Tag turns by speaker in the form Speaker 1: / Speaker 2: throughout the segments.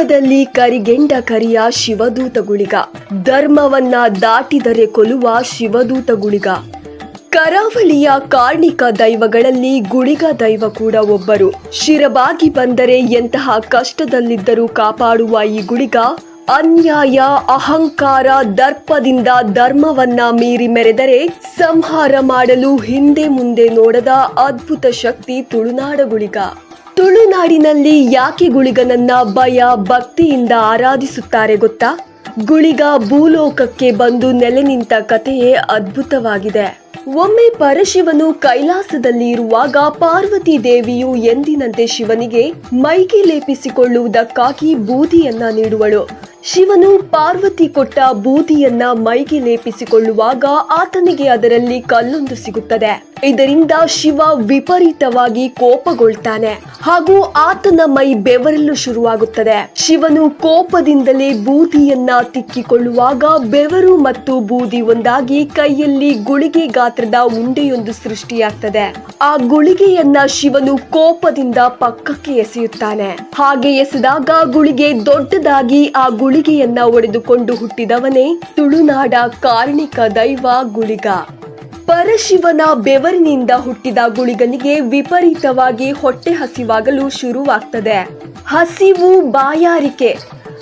Speaker 1: ಕೋಪದಲ್ಲಿ ಕರಿಗೆಂಡ ಕರಿಯ ಶಿವದೂತ ಗುಳಿಗ ಧರ್ಮವನ್ನ ದಾಟಿದರೆ ಕೊಲ್ಲುವ ಶಿವದೂತ ಗುಳಿಗ ಕರಾವಳಿಯ ಕಾರ್ಣಿಕ ದೈವಗಳಲ್ಲಿ ಗುಳಿಗ ದೈವ ಕೂಡ ಒಬ್ಬರು. ಶಿರಬಾಗಿ ಬಂದರೆ ಎಂತಹ ಕಷ್ಟದಲ್ಲಿದ್ದರೂ ಕಾಪಾಡುವ ಈ ಗುಳಿಗ ಅನ್ಯಾಯ, ಅಹಂಕಾರ, ದರ್ಪದಿಂದ ಧರ್ಮವನ್ನ ಮೀರಿ ಮೆರೆದರೆ ಸಂಹಾರ ಮಾಡಲು ಹಿಂದೆ ಮುಂದೆ ನೋಡದ ಅದ್ಭುತ ಶಕ್ತಿ ತುಳುನಾಡ ಗುಳಿಗ ತುಳುನಾಡಿನಲ್ಲಿ ಯಾಕೆ ಗುಳಿಗನನ್ನ ಭಯ ಭಕ್ತಿಯಿಂದ ಆರಾಧಿಸುತ್ತಾರೆ ಗೊತ್ತಾ? ಗುಳಿಗ ಭೂಲೋಕಕ್ಕೆ ಬಂದು ನೆಲೆ ನಿಂತ ಕಥೆಯೇ ಅದ್ಭುತವಾಗಿದೆ. ಒಮ್ಮೆ ಪರಶಿವನು ಕೈಲಾಸದಲ್ಲಿ ಇರುವಾಗ ಪಾರ್ವತಿ ದೇವಿಯು ಎಂದಿನಂತೆ ಶಿವನಿಗೆ ಮೈಗೆ ಲೇಪಿಸಿಕೊಳ್ಳುವುದಕ್ಕಾಗಿ ಬೂದಿಯನ್ನ ನೀಡುವಳು. ಶಿವನು ಪಾರ್ವತಿ ಕೊಟ್ಟ ಬೂದಿಯನ್ನ ಮೈಗೆ ಲೇಪಿಸಿಕೊಳ್ಳುವಾಗ ಆತನಿಗೆ ಅದರಲ್ಲಿ ಕಲ್ಲೊಂದು ಸಿಗುತ್ತದೆ. ಇದರಿಂದ ಶಿವ ವಿಪರೀತವಾಗಿ ಕೋಪಗೊಳ್ತಾನೆ. ಹಾಗೂ ಆತನ ಮೈ ಬೆವರಲು ಶುರುವಾಗುತ್ತದೆ. ಶಿವನು ಕೋಪದಿಂದಲೇ ಬೂದಿಯನ್ನ ತಿಕ್ಕಿಕೊಳ್ಳುವಾಗ ಬೆವರು ಮತ್ತು ಬೂದಿ ಒಂದಾಗಿ ಕೈಯಲ್ಲಿ ಗುಳಿಗೆ ಗಾತ್ರದ ಉಂಡೆಯೊಂದು ಸೃಷ್ಟಿಯಾಗ್ತದೆ. ಆ ಗುಳಿಗೆಯನ್ನ ಶಿವನು ಕೋಪದಿಂದ ಪಕ್ಕಕ್ಕೆ ಎಸೆಯುತ್ತಾನೆ. ಹಾಗೆ ಎಸೆದಾಗ ಗುಳಿಗೆ ದೊಡ್ಡದಾಗಿ ಆ ಗುಳಿಗೆಯನ್ನ ಒಡೆದುಕೊಂಡು ಹುಟ್ಟಿದವನೇ ತುಳುನಾಡ ಕಾರ್ಣಿಕ ದೈವ ಗುಳಿಗ. ಪರಶಿವನ ಬೆವರಿನಿಂದ ಹುಟ್ಟಿದ ಗುಳಿಗನಿಗೆ ವಿಪರೀತವಾಗಿ ಹೊಟ್ಟೆ ಹಸಿವಾಗಲು ಶುರುವಾಗ್ತದೆ. ಹಸಿವು ಬಾಯಾರಿಕೆ.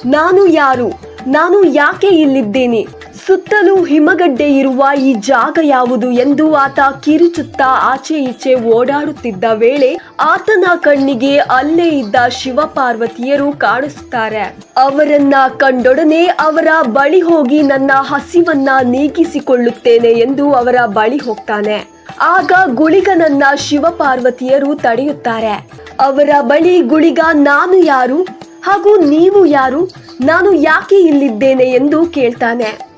Speaker 1: ನಾನು ಯಾರು? ನಾನು ಯಾಕೆ ಇಲ್ಲಿದ್ದೇನೆ? ಸುತ್ತಲೂ ಹಿಮಗಡ್ಡೆ ಇರುವ ಈ ಜಾಗ ಯಾವುದು ಎಂದು ಆತ ಕಿರುಚುತ್ತಾ ಆಚೆ ಈಚೆ ಓಡಾಡುತ್ತಿದ್ದ ವೇಳೆ ಆತನ ಕಣ್ಣಿಗೆ ಅಲ್ಲೇ ಇದ್ದ ಶಿವ ಪಾರ್ವತಿಯರು ಕಾಣಿಸುತ್ತಾರೆ. ಅವರನ್ನ ಕಂಡೊಡನೆ ಅವರ ಬಳಿ ಹೋಗಿ ನನ್ನ ಹಸಿವನ್ನ ನೀಗಿಸಿಕೊಳ್ಳುತ್ತೇನೆ ಎಂದು ಅವರ ಬಳಿ ಹೋಗ್ತಾನೆ. ಆಗ ಗುಳಿಗನನ್ನ ಶಿವ ಪಾರ್ವತಿಯರು ತಡೆಯುತ್ತಾರೆ. ಅವರ ಬಳಿ ಗುಳಿಗ ನಾನು ಯಾರು? ಹಾಗೂ ನೀವು ಯಾರು? ನಾನು ಯಾಕೆ ಇಲ್ಲಿದ್ದೇನೆ ಎಂದು ಕೇಳ್ತಾನೆ.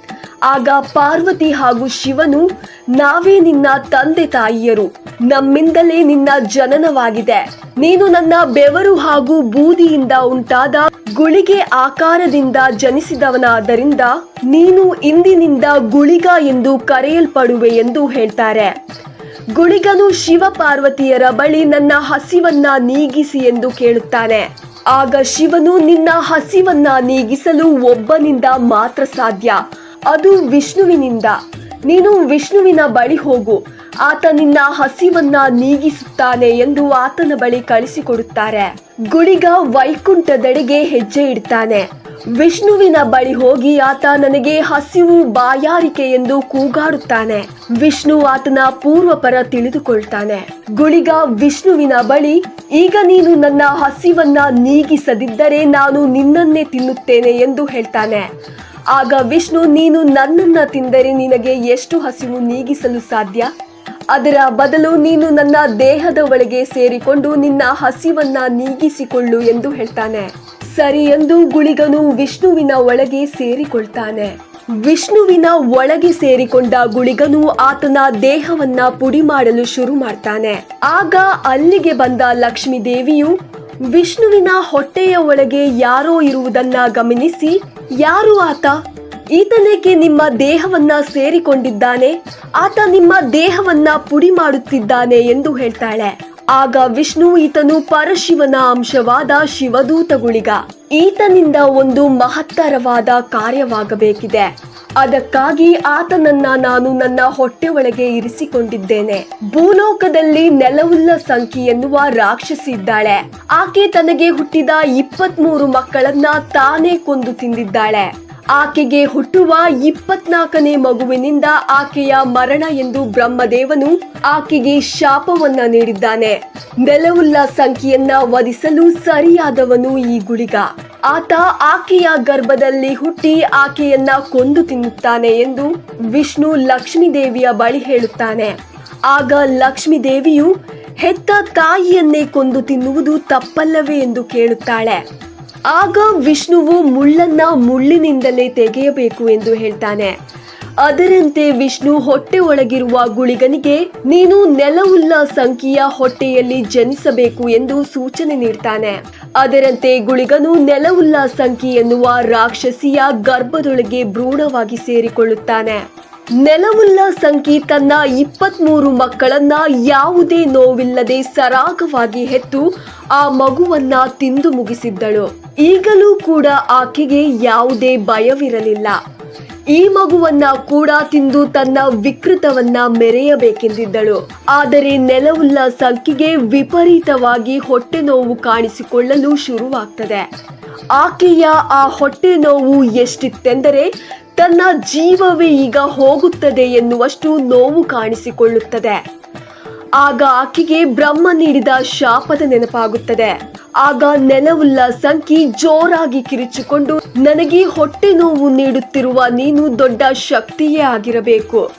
Speaker 1: ಆಗ ಪಾರ್ವತಿ ಹಾಗೂ ಶಿವನು, ನಾವೇ ನಿನ್ನ ತಂದೆ ತಾಯಿಯರು, ನಮ್ಮಿಂದಲೇ ನಿನ್ನ ಜನನವಾಗಿದೆ. ನೀನು ನನ್ನ ಬೆವರು ಹಾಗೂ ಬೂದಿಯಿಂದ ಉಂಟಾದ ಗುಳಿಗೆ ಆಕಾರದಿಂದ ಜನಿಸಿದವನಾದ್ದರಿಂದ ನೀನು ಇಂದಿನಿಂದ ಗುಳಿಗ ಎಂದು ಕರೆಯಲ್ಪಡುವೆ ಎಂದು ಹೇಳ್ತಾರೆ. ಗುಳಿಗನು ಶಿವ ಪಾರ್ವತಿಯರ ಬಳಿ ನನ್ನ ಹಸಿವನ್ನ ನೀಗಿಸಿ ಎಂದು ಕೇಳುತ್ತಾನೆ. ಆಗ ಶಿವನು ನಿನ್ನ ಹಸಿವನ್ನ ನೀಗಿಸಲು ಒಬ್ಬನಿಂದ ಮಾತ್ರ ಸಾಧ್ಯ. ಅದು ವಿಷ್ಣುವಿನಿಂದ. ನೀನು ವಿಷ್ಣುವಿನ ಬಳಿ ಹೋಗು. ಆತ ನಿನ್ನ ಹಸಿವನ್ನ ನೀಗಿಸುತ್ತಾನೆ ಎಂದು ಆತನ ಬಳಿ ಕಳಿಸಿಕೊಡುತ್ತಾರೆ. ಗುಳಿಗ ವೈಕುಂಠದೆಡೆಗೆ ಹೆಜ್ಜೆ ಇಡ್ತಾನೆ. ವಿಷ್ಣುವಿನ ಬಳಿ ಹೋಗಿ ಆತ ನನಗೆ ಹಸಿವು ಬಾಯಾರಿಕೆ ಎಂದು ಕೂಗಾಡುತ್ತಾನೆ. ವಿಷ್ಣು ಆತನ ಪೂರ್ವಪರ ತಿಳಿದುಕೊಳ್ತಾನೆ. ಗುಳಿಗ ವಿಷ್ಣುವಿನ ಬಳಿ, ಈಗ ನೀನು ನನ್ನ ಹಸಿವನ್ನ ನೀಗಿಸದಿದ್ದರೆ ನಾನು ನಿನ್ನನ್ನೇ ತಿನ್ನುತ್ತೇನೆ ಎಂದು ಹೇಳ್ತಾನೆ. ಆಗ ವಿಷ್ಣು, ನೀನು ನನ್ನನ್ನ ತಿಂದರೆ ನಿನಗೆ ಎಷ್ಟು ಹಸಿವು ನೀಗಿಸಲು ಸಾಧ್ಯ? ಅದರ ಬದಲು ನೀನು ನನ್ನ ದೇಹದ ಒಳಗೆ ಸೇರಿಕೊಂಡು ನಿನ್ನ ಹಸಿವನ್ನ ನೀಗಿಸಿಕೊಳ್ಳು ಎಂದು ಹೇಳ್ತಾನೆ. ಸರಿ ಎಂದು ಗುಳಿಗನು ವಿಷ್ಣುವಿನ ಒಳಗೆ ಸೇರಿಕೊಳ್ತಾನೆ. ವಿಷ್ಣುವಿನ ಒಳಗೆ ಸೇರಿಕೊಂಡ ಗುಳಿಗನು ಆತನ ದೇಹವನ್ನ ಪುಡಿ ಮಾಡಲು ಶುರು ಮಾಡ್ತಾನೆ. ಆಗ ಅಲ್ಲಿಗೆ ಬಂದ ಲಕ್ಷ್ಮೀ ದೇವಿಯು ವಿಷ್ಣುವಿನ ಹೊಟ್ಟೆಯ ಒಳಗೆ ಯಾರೋ ಇರುವುದನ್ನ ಗಮನಿಸಿ, ಯಾರು ಆತ? ಈತನೇಕೆ ನಿಮ್ಮ ದೇಹವನ್ನ ಸೇರಿಕೊಂಡಿದ್ದಾನೆ, ಆತ ನಿಮ್ಮ ದೇಹವನ್ನ ಪುಡಿ ಮಾಡುತ್ತಿದ್ದಾನೆ ಎಂದು ಹೇಳ್ತಾಳೆ. ಆಗ ವಿಷ್ಣು ಈತನು ಪರಶಿವನ ಅಂಶವಾದ ಶಿವದೂತ ಗುಳಿಗ ಈತನಿಂದ ಒಂದು ಮಹತ್ತರವಾದ ಕಾರ್ಯವಾಗಬೇಕಿದೆ. ಅದಕ್ಕಾಗಿ ಆತನನ್ನ ನಾನು ನನ್ನ ಹೊಟ್ಟೆ ಒಳಗೆ ಇರಿಸಿಕೊಂಡಿದ್ದೇನೆ. ಭೂಲೋಕದಲ್ಲಿ ನೆಲವುಲ್ಲ ಸಂಖ್ಯೆ ಎನ್ನುವ ರಾಕ್ಷಸಿ ಇದ್ದಾಳೆ. ಆಕೆ ತನಗೆ ಹುಟ್ಟಿದ ಇಪ್ಪತ್ಮೂರು ಮಕ್ಕಳನ್ನ ತಾನೇ ಕೊಂದು ತಿಂದಿದ್ದಾಳೆ. ಆಕೆಗೆ ಹುಟ್ಟುವ ಇಪ್ಪತ್ನಾಲ್ಕನೇ ಮಗುವಿನಿಂದ ಆಕೆಯ ಮರಣ ಎಂದು ಬ್ರಹ್ಮದೇವನು ಆಕೆಗೆ ಶಾಪವನ್ನ ನೀಡಿದ್ದಾನೆ. ನೆಲವುಲ್ಲ ಸಂಖ್ಯೆಯನ್ನ ವಧಿಸಲು ಸರಿಯಾದವನು ಈ ಗುಳಿಗ. ಆತ ಆಕೆಯ ಗರ್ಭದಲ್ಲಿ ಹುಟ್ಟಿ ಆಕೆಯನ್ನ ಕೊಂದು ತಿನ್ನುತ್ತಾನೆ ಎಂದು ವಿಷ್ಣು ಲಕ್ಷ್ಮೀದೇವಿಯ ಬಳಿ ಹೇಳುತ್ತಾನೆ. ಆಗ ಲಕ್ಷ್ಮೀದೇವಿಯು, ಹೆತ್ತ ತಾಯಿಯನ್ನೇ ಕೊಂದು ತಿನ್ನುವುದು ತಪ್ಪಲ್ಲವೇ? ಎಂದು ಕೇಳುತ್ತಾಳೆ. ಆಗ ವಿಷ್ಣುವು ಮುಳ್ಳನ್ನ ಮುಳ್ಳಿನಿಂದಲೇ ತೆಗೆಯಬೇಕು ಎಂದು ಹೇಳ್ತಾನೆ. ಅದರಂತೆ ವಿಷ್ಣು ಹೊಟ್ಟೆ ಒಳಗಿರುವ ಗುಳಿಗನಿಗೆ, ನೀನು ನೆಲವುಲ್ಲ ಸಂಖ್ಯೆಯ ಹೊಟ್ಟೆಯಲ್ಲಿ ಜನಿಸಬೇಕು ಎಂದು ಸೂಚನೆ ನೀಡ್ತಾನೆ. ಅದರಂತೆ ಗುಳಿಗನು ನೆಲವುಲ್ಲ ಸಂಖ್ಯೆ ಎನ್ನುವ ರಾಕ್ಷಸಿಯ ಗರ್ಭದೊಳಗೆ ಭ್ರೂಣವಾಗಿ ಸೇರಿಕೊಳ್ಳುತ್ತಾನೆ. ನೆಲವುಲ್ಲ ಸಂಕಿ ತನ್ನ ಇಪ್ಪತ್ಮೂರು ಮಕ್ಕಳನ್ನ ಯಾವುದೇ ನೋವಿಲ್ಲದೆ ಸರಾಗವಾಗಿ ಹೆತ್ತು ಆ ಮಗುವನ್ನ ತಿಂದು ಮುಗಿಸಿದ್ದಳು. ಈಗಲೂ ಕೂಡ ಆಕೆಗೆ ಯಾವುದೇ ಭಯವಿರಲಿಲ್ಲ. ಈ ಮಗುವನ್ನ ಕೂಡ ತಿಂದು ತನ್ನ ವಿಕೃತವನ್ನ ಮೆರೆಯಬೇಕೆಂದಿದ್ದಳು. ಆದರೆ ನೆಲವುಲ್ಲ ಸಂಕಿಗೆ ವಿಪರೀತವಾಗಿ ಹೊಟ್ಟೆ ನೋವು ಕಾಣಿಸಿಕೊಳ್ಳಲು ಶುರುವಾಗ್ತದೆ. ಆಕೆಯ ಆ ಹೊಟ್ಟೆ ನೋವು ಎಷ್ಟಿತ್ತೆಂದರೆ ತನ್ನ ಜೀವವೇ ಈಗ ಹೋಗುತ್ತದೆ ಎನ್ನುವಷ್ಟು ನೋವು ಕಾಣಿಸಿಕೊಳ್ಳುತ್ತದೆ. ಆಗ ಆಕೆಗೆ ಬ್ರಹ್ಮ ನೀಡಿದ ಶಾಪದ ನೆನಪಾಗುತ್ತದೆ. ಆಗ ನೆಲವುಲ್ಲ ಸಂಕಿ ಜೋರಾಗಿ ಕಿರಿಚಿಕೊಂಡು ನನಗೆ ಹೊಟ್ಟೆ ನೋವು ನೀಡುತ್ತಿರುವ ನೀನು ದೊಡ್ಡ ಶಕ್ತಿಯೇ ಆಗಿರಬೇಕು.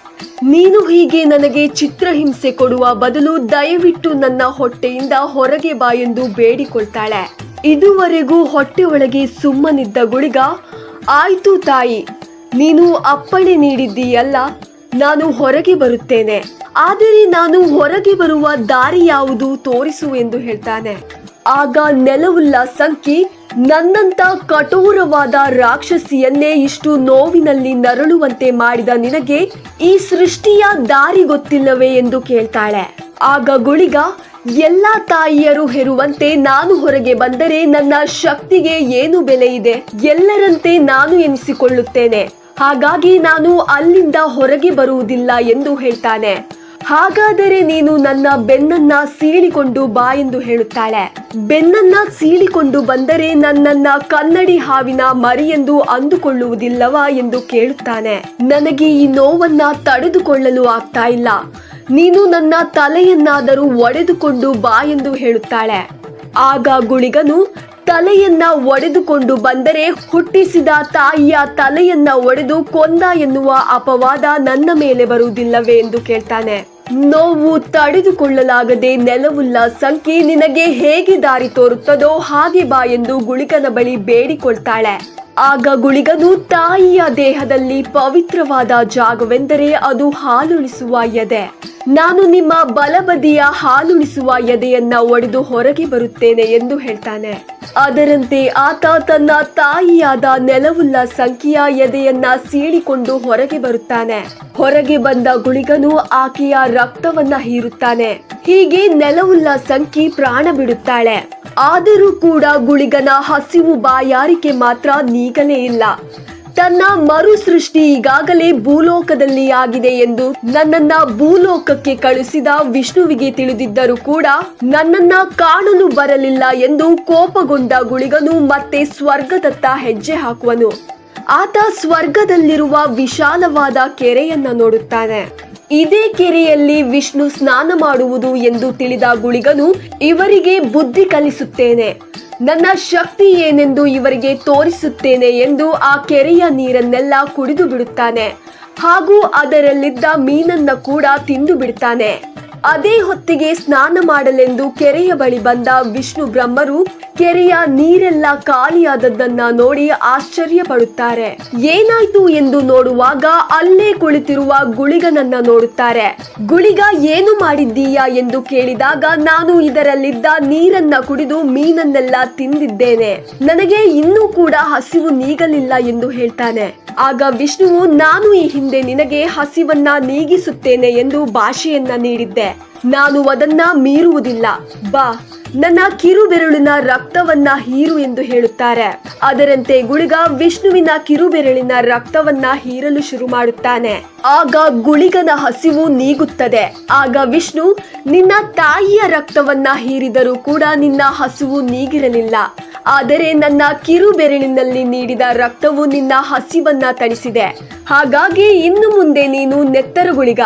Speaker 1: ನೀನು ಹೀಗೆ ನನಗೆ ಚಿತ್ರಹಿಂಸೆ ಕೊಡುವ ಬದಲು ದಯವಿಟ್ಟು ನನ್ನ ಹೊಟ್ಟೆಯಿಂದ ಹೊರಗೆ ಬಾ ಎಂದು ಬೇಡಿಕೊಳ್ತಾಳೆ. ಇದುವರೆಗೂ ಹೊಟ್ಟೆ ಒಳಗೆ ಸುಮ್ಮನಿದ್ದ ಗುಳಿಗ, ಆಯ್ತು ತಾಯಿ ನೀನು ಅಪ್ಪಣೆ ನೀಡಿದ್ದೀಯಲ್ಲ, ನಾನು ಹೊರಗೆ ಬರುತ್ತೇನೆ. ಆದರೆ ನಾನು ಹೊರಗೆ ಬರುವ ದಾರಿ ಯಾವುದು ತೋರಿಸು ಎಂದು ಹೇಳ್ತಾನೆ. ಆಗ ನೆಲವುಲ್ಲ ಸಂಕಿ ನನ್ನಂತ ಕಠೋರವಾದ ರಾಕ್ಷಸಿಯನ್ನೇ ಇಷ್ಟು ನೋವಿನಲ್ಲಿ ನರಳುವಂತೆ ಮಾಡಿದ ನಿನಗೆ ಈ ಸೃಷ್ಟಿಯ ದಾರಿ ಗೊತ್ತಿಲ್ಲವೇ ಎಂದು ಕೇಳ್ತಾಳೆ. ಆಗ ಗುಳಿಗ, ಎಲ್ಲ ತಾಯಿಯರು ಹೆರುವಂತೆ ನಾನು ಹೊರಗೆ ಬಂದರೆ ನನ್ನ ಶಕ್ತಿಗೆ ಏನು ಬೆಲೆ ಇದೆ? ಎಲ್ಲರಂತೆ ನಾನು ಎನಿಸಿಕೊಳ್ಳುತ್ತೇನೆ. ಹಾಗಾಗಿ ನಾನು ಅಲ್ಲಿಂದ ಹೊರಗೆ ಬರುವುದಿಲ್ಲ ಎಂದು ಹೇಳ್ತಾನೆ. ಹಾಗಾದರೆ ನೀನು ನನ್ನ ಬೆನ್ನನ್ನ ಸೀಳಿಕೊಂಡು ಬಾ ಎಂದು ಹೇಳುತ್ತಾಳೆ. ಬೆನ್ನನ್ನ ಸೀಳಿಕೊಂಡು ಬಂದರೆ ನನ್ನನ್ನ ಕನ್ನಡಿ ಹಾವಿನ ಮರಿ ಎಂದು ಅಂದುಕೊಳ್ಳುವುದಿಲ್ಲವಾ ಎಂದು ಕೇಳುತ್ತಾನೆ. ನನಗೆ ಈ ನೋವನ್ನ ತಡೆದುಕೊಳ್ಳಲು ಆಗ್ತಾ ಇಲ್ಲ. ನೀನು ನನ್ನ ತಲೆಯನ್ನಾದರೂ ಒಡೆದುಕೊಂಡು ಬಾ ಎಂದು ಹೇಳುತ್ತಾಳೆ. ಆಗ ಗುಳಿಗನು ತಲೆಯನ್ನ ಒಡೆದುಕೊಂಡು ಬಂದರೆ ಹುಟ್ಟಿಸಿದ ತಾಯಿಯ ತಲೆಯನ್ನ ಒಡೆದು ಕೊಂದ ಎನ್ನುವ ಅಪವಾದ ನನ್ನ ಮೇಲೆ ಬರುವುದಿಲ್ಲವೇ ಎಂದು ಕೇಳ್ತಾನೆ. ನೋವು ತಡೆದುಕೊಳ್ಳಲಾಗದೆ ನೆಲವುಲ್ಲ ಸಂಖ್ಯೆ ನಿನಗೆ ಹೇಗೆ ದಾರಿ ತೋರುತ್ತದೋ ಹಾಗೆ ಬಾ ಎಂದು ಗುಳಿಗನ ಬಳಿ ಬೇಡಿಕೊಳ್ತಾಳೆ. ಆಗ ಗುಳಿಗನು ತಾಯಿಯ ದೇಹದಲ್ಲಿ ಪವಿತ್ರವಾದ ಜಾಗವೆಂದರೆ ಅದು ಹಾಲುಣಿಸುವ ಎದೆ. ನಾನು ನಿಮ್ಮ ಬಲಬದಿಯ ಹಾಲುಣಿಸುವ ಎದೆಯನ್ನ ಒಡೆದು ಹೊರಗೆ ಬರುತ್ತೇನೆ ಎಂದು ಹೇಳ್ತಾನೆ. ಅದರಂತೆ ಆತ ತನ್ನ ತಾಯಿಯಾದ ನೆಲವುಲ್ಲ ಸಂಖ್ಯೆಯ ಎದೆಯನ್ನ ಸೀಳಿಕೊಂಡು ಹೊರಗೆ ಬರುತ್ತಾನೆ. ಹೊರಗೆ ಬಂದ ಗುಳಿಗನು ಆಕೆಯ ರಕ್ತವನ್ನ ಹೀರುತ್ತಾನೆ. ಹೀಗೆ ನೆಲವುಲ್ಲ ಸಂಖ್ಯೆ ಪ್ರಾಣ ಬಿಡುತ್ತಾಳೆ. ಆದರೂ ಕೂಡ ಗುಳಿಗನ ಹಸಿವು ಬಾಯಾರಿಕೆ ಮಾತ್ರ ನೀಗಲೇ ಇಲ್ಲ. ತನ್ನ ಮರು ಸೃಷ್ಟಿ ಈಗಾಗಲೇ ಭೂಲೋಕದಲ್ಲಿ ಆಗಿದೆ ಎಂದು ನನ್ನನ್ನ ಭೂಲೋಕಕ್ಕೆ ಕಳುಹಿಸಿದ ವಿಷ್ಣುವಿಗೆ ತಿಳಿದಿದ್ದರೂ ಕೂಡ ನನ್ನನ್ನ ಕಾಣಲು ಬರಲಿಲ್ಲ ಎಂದು ಕೋಪಗೊಂಡ ಗುಳಿಗನು ಮತ್ತೆ ಸ್ವರ್ಗದತ್ತ ಹೆಜ್ಜೆ ಹಾಕುವನು. ಆತ ಸ್ವರ್ಗದಲ್ಲಿರುವ ವಿಶಾಲವಾದ ಕೆರೆಯನ್ನ ನೋಡುತ್ತಾನೆ. ಇದೇ ಕೆರೆಯಲ್ಲಿ ವಿಷ್ಣು ಸ್ನಾನ ಮಾಡುವುದು ಎಂದು ತಿಳಿದ ಗುಳಿಗನು ಇವರಿಗೆ ಬುದ್ಧಿ ಕಲಿಸುತ್ತೇನೆ. ನನ್ನ ಶಕ್ತಿ ಏನೆಂದು ಇವರಿಗೆ ತೋರಿಸುತ್ತೇನೆ ಎಂದು ಆ ಕೆರೆಯ ನೀರನ್ನೆಲ್ಲ ಕುಡಿದು ಬಿಡುತ್ತಾನೆ. ಹಾಗೂ ಅದರಲ್ಲಿದ್ದ ಮೀನನ್ನ ಕೂಡ ತಿಂದು ಬಿಡ್ತಾನೆ. ಅದೇ ಹೊತ್ತಿಗೆ ಸ್ನಾನ ಮಾಡಲೆಂದು ಕೆರೆಯ ಬಳಿ ಬಂದ ವಿಷ್ಣು ಬ್ರಹ್ಮರು ಕೆರೆಯ ನೀರೆಲ್ಲ ಖಾಲಿಯಾದದ್ದನ್ನ ನೋಡಿ ಆಶ್ಚರ್ಯ ಪಡುತ್ತಾರೆ ಏನಾಯ್ತು ಎಂದು ನೋಡುವಾಗ ಅಲ್ಲೇ ಕುಳಿತಿರುವ ಗುಳಿಗನನ್ನ ನೋಡುತ್ತಾರೆ. ಗುಳಿಗ, ಏನು ಮಾಡಿದ್ದೀಯಾ? ಎಂದು ಕೇಳಿದಾಗ ನಾನು ಇದರಲ್ಲಿದ್ದ ನೀರನ್ನ ಕುಡಿದು ಮೀನನ್ನೆಲ್ಲ ತಿಂದಿದ್ದೇನೆ. ನನಗೆ ಇನ್ನೂ ಕೂಡ ಹಸಿವು ನೀಗಲಿಲ್ಲ ಎಂದು ಹೇಳ್ತಾನೆ. ಆಗ ವಿಷ್ಣುವು, ನಾನು ಈ ಹಿಂದೆ ನಿನಗೆ ಹಸಿವನ್ನ ನೀಗಿಸುತ್ತೇನೆ ಎಂದು ಭಾಷೆಯನ್ನ ನೀಡಿದ್ದೆ. ನಾನು ಅದನ್ನ ಮೀರುವುದಿಲ್ಲ. ಬಾ. ನನ್ನ ಕಿರು ಬೆರಳಿನ ರಕ್ತವನ್ನ ಹೀರು ಎಂದು ಹೇಳುತ್ತಾರೆ. ಅದರಂತೆ ಗುಳಿಗ ವಿಷ್ಣುವಿನ ಕಿರು ಬೆರಳಿನ ರಕ್ತವನ್ನ ಹೀರಲು ಶುರು ಮಾಡುತ್ತಾನೆ. ಆಗ ಗುಳಿಗನ ಹಸಿವು ನೀಗುತ್ತದೆ. ಆಗ ವಿಷ್ಣು ನಿನ್ನ ತಾಯಿಯ ರಕ್ತವನ್ನ ಹೀರಿದರೂ ಕೂಡ ನಿನ್ನ ಹಸಿವು ನೀಗಿರಲಿಲ್ಲ. ಆದರೆ ನನ್ನ ಕಿರು ಬೆರಳಿನಲ್ಲಿ ನೀಡಿದ ರಕ್ತವು ನಿನ್ನ ಹಸಿವನ್ನ ತಣಿಸಿದೆ. ಹಾಗಾಗಿ ಇನ್ನು ಮುಂದೆ ನೀನು ನೆತ್ತರಗುಳಿಗ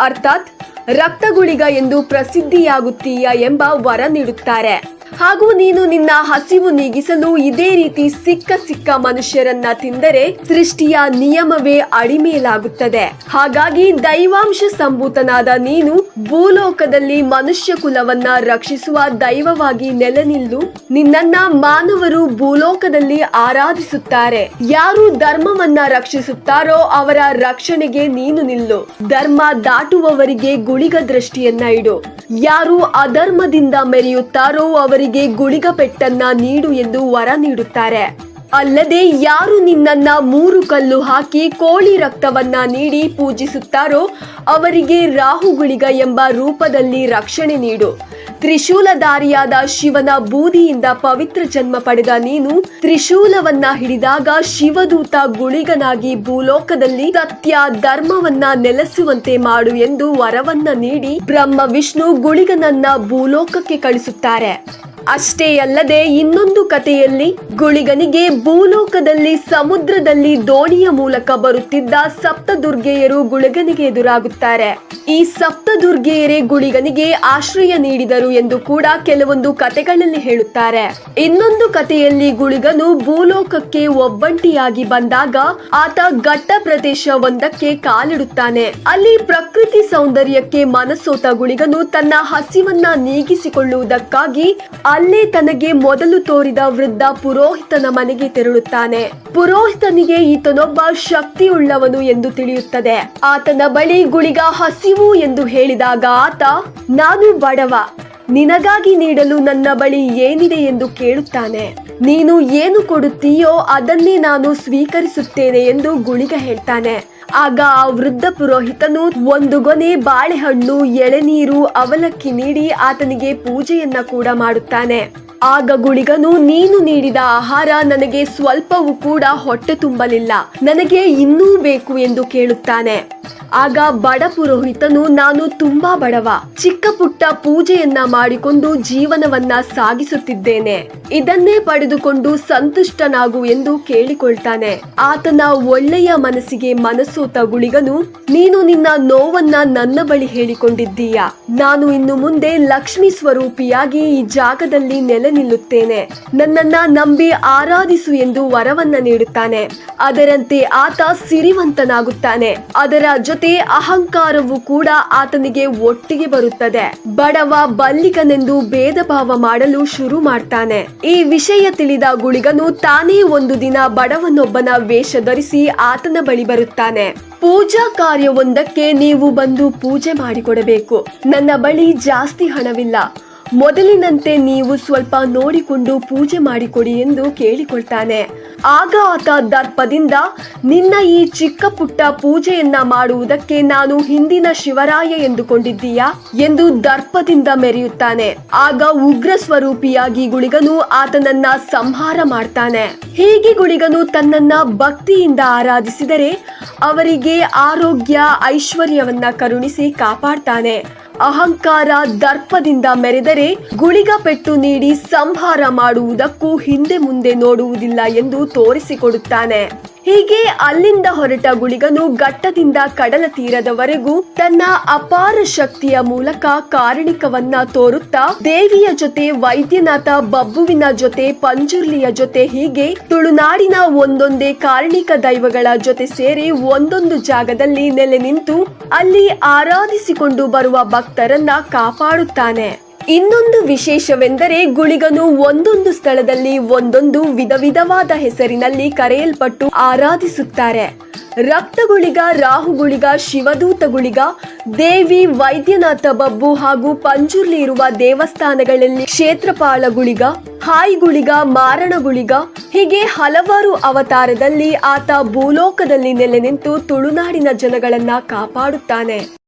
Speaker 1: ಅರ್ಥಾತ್ ರಕ್ತಗುಳಿಗ ಎಂದು ಪ್ರಸಿದ್ಧಿಯಾಗುತ್ತೀಯ ಎಂಬ ವರ ನೀಡುತ್ತಾರೆ. ಹಾಗೂ ನೀನು ನಿನ್ನ ಹಸಿವು ನೀಗಿಸಲು ಇದೇ ರೀತಿ ಸಿಕ್ಕ ಸಿಕ್ಕ ಮನುಷ್ಯರನ್ನ ತಿಂದರೆ ಸೃಷ್ಟಿಯ ನಿಯಮವೇ ಅಡಿಮೇಲಾಗುತ್ತದೆ. ಹಾಗಾಗಿ ದೈವಾಂಶ ಸಂಭೂತನಾದ ನೀನು ಭೂಲೋಕದಲ್ಲಿ ಮನುಷ್ಯ ಕುಲವನ್ನ ರಕ್ಷಿಸುವ ದೈವವಾಗಿ ನೆಲೆ ನಿಲ್ಲು ನಿನ್ನನ್ನ ಮಾನವರು ಭೂಲೋಕದಲ್ಲಿ ಆರಾಧಿಸುತ್ತಾರೆ. ಯಾರು ಧರ್ಮವನ್ನ ರಕ್ಷಿಸುತ್ತಾರೋ ಅವರ ರಕ್ಷಣೆಗೆ ನೀನು ನಿಲ್ಲು. ಧರ್ಮ ದಾಟುವವರಿಗೆ ಗುಳಿಗ ದೃಷ್ಟಿಯನ್ನ ಇಡು. ಯಾರು ಅಧರ್ಮದಿಂದ ಮೆರೆಯುತ್ತಾರೋ ಅವರಿಗೆ ಗುಳಿಗ ಪೆಟ್ಟನ್ನ ನೀಡು ಎಂದು ವರ ನೀಡುತ್ತಾರೆ. ಅಲ್ಲದೆ ಯಾರು ನಿನ್ನನ್ನ ಮೂರು ಕಲ್ಲು ಹಾಕಿ ಕೋಳಿ ರಕ್ತವನ್ನ ನೀಡಿ ಪೂಜಿಸುತ್ತಾರೋ ಅವರಿಗೆ ರಾಹುಗುಳಿಗ ಎಂಬ ರೂಪದಲ್ಲಿ ರಕ್ಷಣೆ ನೀಡು. ತ್ರಿಶೂಲಧಾರಿಯಾದ ಶಿವನ ಬೂದಿಯಿಂದ ಪವಿತ್ರ ಜನ್ಮ ಪಡೆದ ನೀನು ತ್ರಿಶೂಲವನ್ನ ಹಿಡಿದಾಗ ಶಿವದೂತ ಗುಳಿಗನಾಗಿ ಭೂಲೋಕದಲ್ಲಿ ಸತ್ಯ ಧರ್ಮವನ್ನ ನೆಲೆಸುವಂತೆ ಮಾಡು ಎಂದು ವರವನ್ನ ನೀಡಿ ಬ್ರಹ್ಮ ವಿಷ್ಣು ಗುಳಿಗನನ್ನ ಭೂಲೋಕಕ್ಕೆ ಕಳಿಸುತ್ತಾರೆ. ಅಷ್ಟೇ ಅಲ್ಲದೆ ಇನ್ನೊಂದು ಕಥೆಯಲ್ಲಿ ಗುಳಿಗನಿಗೆ ಭೂಲೋಕದಲ್ಲಿ ಸಮುದ್ರದಲ್ಲಿ ದೋಣಿಯ ಮೂಲಕ ಬರುತ್ತಿದ್ದ ಸಪ್ತದುರ್ಗೆಯರು ಗುಳಿಗನಿಗೆ ಎದುರಾಗುತ್ತಾರೆ. ಈ ಸಪ್ತದುರ್ಗೆಯರೇ ಗುಳಿಗನಿಗೆ ಆಶ್ರಯ ನೀಡಿದರು ಎಂದು ಕೂಡ ಕೆಲವೊಂದು ಕಥೆಗಳಲ್ಲಿ ಹೇಳುತ್ತಾರೆ. ಇನ್ನೊಂದು ಕಥೆಯಲ್ಲಿ ಗುಳಿಗನು ಭೂಲೋಕಕ್ಕೆ ಒಬ್ಬಂಟಿಯಾಗಿ ಬಂದಾಗ ಆತ ಘಟ್ಟ ಪ್ರದೇಶ ಒಂದಕ್ಕೆ ಕಾಲಿಡುತ್ತಾನೆ. ಅಲ್ಲಿ ಪ್ರಕೃತಿ ಸೌಂದರ್ಯಕ್ಕೆ ಮನಸೋತ ಗುಳಿಗನು ತನ್ನ ಹಸಿವನ್ನ ನೀಗಿಸಿಕೊಳ್ಳುವುದಕ್ಕಾಗಿ ಅಲ್ಲೇ ತನಗೆ ಮೊದಲು ತೋರಿದ ವೃದ್ಧ ಪುರೋಹಿತನ ಮನೆಗೆ ತೆರಳುತ್ತಾನೆ. ಪುರೋಹಿತನಿಗೆ ಈತನೊಬ್ಬ ಶಕ್ತಿಯುಳ್ಳವನು ಎಂದು ತಿಳಿಯುತ್ತದೆ. ಆತನ ಬಳಿ ಗುಳಿಗ ಹಸಿವು ಎಂದು ಹೇಳಿದಾಗ ಆತ, ನಾನು ಬಡವ. ನಿನಗಾಗಿ ನೀಡಲು ನನ್ನ ಬಳಿ ಏನಿದೆ ಎಂದು ಕೇಳುತ್ತಾನೆ. ನೀನು ಏನು ಕೊಡುತ್ತೀಯೋ ಅದನ್ನೇ ನಾನು ಸ್ವೀಕರಿಸುತ್ತೇನೆ ಎಂದು ಗುಳಿಗ ಹೇಳ್ತಾನೆ. ಆಗ ಆ ವೃದ್ಧ ಪುರೋಹಿತನು ಒಂದು ಗೊನೆ ಬಾಳೆಹಣ್ಣು ಎಳೆನೀರು ಅವಲಕ್ಕಿ ನೀಡಿ ಆತನಿಗೆ ಪೂಜೆಯನ್ನ ಕೂಡ ಮಾಡುತ್ತಾನೆ. ಆಗ ಗುಳಿಗನು, ನೀನು ನೀಡಿದ ಆಹಾರ ನನಗೆ ಸ್ವಲ್ಪವೂ ಕೂಡ ಹೊಟ್ಟೆ ತುಂಬಲಿಲ್ಲ. ನನಗೆ ಇನ್ನೂ ಬೇಕು ಎಂದು ಕೇಳುತ್ತಾನೆ. ಆಗ ಬಡ ಪುರೋಹಿತನು, ನಾನು ತುಂಬಾ ಬಡವ. ಚಿಕ್ಕ ಪುಟ್ಟ ಪೂಜೆಯನ್ನ ಮಾಡಿಕೊಂಡು ಜೀವನವನ್ನ ಸಾಗಿಸುತ್ತಿದ್ದೇನೆ. ಇದನ್ನೇ ಪಡೆದುಕೊಂಡು ಸಂತುಷ್ಟನಾಗು ಎಂದು ಕೇಳಿಕೊಳ್ತಾನೆ. ಆತನ ಒಳ್ಳೆಯ ಮನಸ್ಸಿಗೆ ಮನಸ್ಸೋತ ಗುಳಿಗನು, ನೀನು ನಿನ್ನ ನೋವನ್ನ ನನ್ನ ಬಳಿ ಹೇಳಿಕೊಂಡಿದ್ದೀಯ? ನಾನು ಇನ್ನು ಮುಂದೆ ಲಕ್ಷ್ಮಿ ಸ್ವರೂಪಿಯಾಗಿ ಈ ಜಾಗದಲ್ಲಿ ನೆಲೆ ನಿಲ್ಲುತ್ತೇನೆ. ನನ್ನನ್ನ ನಂಬಿ ಆರಾಧಿಸು ಎಂದು ವರವನ್ನ ನೀಡುತ್ತಾನೆ. ಅದರಂತೆ ಆತ ಸಿರಿವಂತನಾಗುತ್ತಾನೆ. ಅದರ ಜೊತೆ ಅಹಂಕಾರವು ಕೂಡ ಆತನಿಗೆ ಒಟ್ಟಿಗೆ ಬರುತ್ತದೆ. ಬಡವ ಬಲ್ಲಿಗನೆಂದು ಭೇದ ಮಾಡಲು ಶುರು ಮಾಡ್ತಾನೆ. ಈ ವಿಷಯ ತಿಳಿದ ಗುಳಿಗನು ತಾನೇ ಒಂದು ದಿನ ಬಡವನೊಬ್ಬನ ವೇಷ ಧರಿಸಿ ಆತನ ಬಳಿ ಬರುತ್ತಾನೆ. ಪೂಜಾ ಕಾರ್ಯವೊಂದಕ್ಕೆ ನೀವು ಬಂದು ಪೂಜೆ ಮಾಡಿಕೊಡಬೇಕು. ನನ್ನ ಬಳಿ ಜಾಸ್ತಿ ಹಣವಿಲ್ಲ. ಮೊದಲಿನಂತೆ ನೀವು ಸ್ವಲ್ಪ ನೋಡಿಕೊಂಡು ಪೂಜೆ ಮಾಡಿಕೊಡಿ ಎಂದು ಕೇಳಿಕೊಳ್ತಾನೆ. ಆಗ ಆತ ದರ್ಪದಿಂದ, ನಿನ್ನ ಈ ಚಿಕ್ಕ ಪುಟ್ಟ ಪೂಜೆಯನ್ನ ಮಾಡುವುದಕ್ಕೆ ನಾನು ಹಿಂದಿನ ಶಿವರಾಯ ಎಂದುಕೊಂಡಿದ್ದೀಯಾ ಎಂದು ದರ್ಪದಿಂದ ಮೆರೆಯುತ್ತಾನೆ. ಆಗ ಉಗ್ರ ಸ್ವರೂಪಿಯಾಗಿ ಗುಳಿಗನು ಆತನನ್ನ ಸಂಹಾರ ಮಾಡ್ತಾನೆ. ಹೀಗೆ ಗುಳಿಗನು ತನ್ನನ್ನ ಭಕ್ತಿಯಿಂದ ಆರಾಧಿಸಿದರೆ ಅವರಿಗೆ ಆರೋಗ್ಯ, ಐಶ್ವರ್ಯವನ್ನ ಕರುಣಿಸಿ ಕಾಪಾಡ್ತಾನೆ. ಅಹಂಕಾರ ದರ್ಪದಿಂದ ಮೆರೆದರೆ ಗುಳಿಗ ಪೆಟ್ಟು ನೀಡಿ ಸಂಹಾರ ಮಾಡುವುದಕ್ಕೂ ಹಿಂದೆ ಮುಂದೆ ನೋಡುವುದಿಲ್ಲ ಎಂದು ತೋರಿಸಿಕೊಡುತ್ತಾನೆ. ಹೀಗೆ ಅಲ್ಲಿಂದ ಹೊರಟ ಗುಳಿಗನು ಘಟ್ಟದಿಂದ ಕಡಲ ತೀರದವರೆಗೂ ತನ್ನ ಅಪಾರ ಶಕ್ತಿಯ ಮೂಲಕ ಕಾರಣಿಕವನ್ನ ತೋರುತ್ತಾ ದೇವಿಯ ಜೊತೆ, ವೈದ್ಯನಾಥ ಬಬ್ಬುವಿನ ಜೊತೆ, ಪಂಜುರ್ಲಿಯ ಜೊತೆ ಹೀಗೆ ತುಳುನಾಡಿನ ಒಂದೊಂದೇ ಕಾರಣಿಕ ದೈವಗಳ ಜೊತೆ ಸೇರಿ ಒಂದೊಂದು ಜಾಗದಲ್ಲಿ ನೆಲೆ ನಿಂತು ಅಲ್ಲಿ ಆರಾಧಿಸಿಕೊಂಡು ಬರುವ ಭಕ್ತರನ್ನ ಕಾಪಾಡುತ್ತಾನೆ. ಇನ್ನೊಂದು ವಿಶೇಷವೆಂದರೆ ಗುಳಿಗನು ಒಂದೊಂದು ಸ್ಥಳದಲ್ಲಿ ಒಂದೊಂದು ವಿಧ ವಿಧವಾದ ಹೆಸರಿನಲ್ಲಿ ಕರೆಯಲ್ಪಟ್ಟು ಆರಾಧಿಸುತ್ತಾರೆ. ರಕ್ತಗುಳಿಗ, ರಾಹುಗುಳಿಗ ಶಿವದೂತ ಗುಳಿಗ ದೇವಿ, ವೈದ್ಯನಾಥ ಬಬ್ಬು ಹಾಗೂ ಪಂಜುರ್ಲಿ ಇರುವ ದೇವಸ್ಥಾನಗಳಲ್ಲಿ ಕ್ಷೇತ್ರಪಾಲ ಗುಳಿಗ ಹಾಯಿ ಗುಳಿಗ ಮಾರಣ ಗುಳಿಗ ಹೀಗೆ ಹಲವಾರು ಅವತಾರದಲ್ಲಿ ಆತ ಭೂಲೋಕದಲ್ಲಿ ನೆಲೆ ನಿಂತು ತುಳುನಾಡಿನ ಜನಗಳನ್ನ ಕಾಪಾಡುತ್ತಾನೆ.